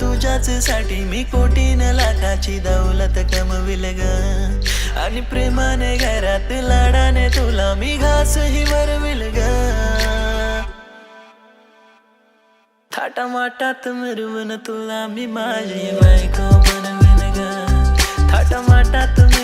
तुझ्याच साठी मी कोटीन लाखाची दौलत कमविल ग. आणि प्रेमाने घरात लाडाने तुला मी घासही भरविल ग. थाटामाटात मिरवून तुला मी माझी बायको बनवीन ग. थाटामाटात मी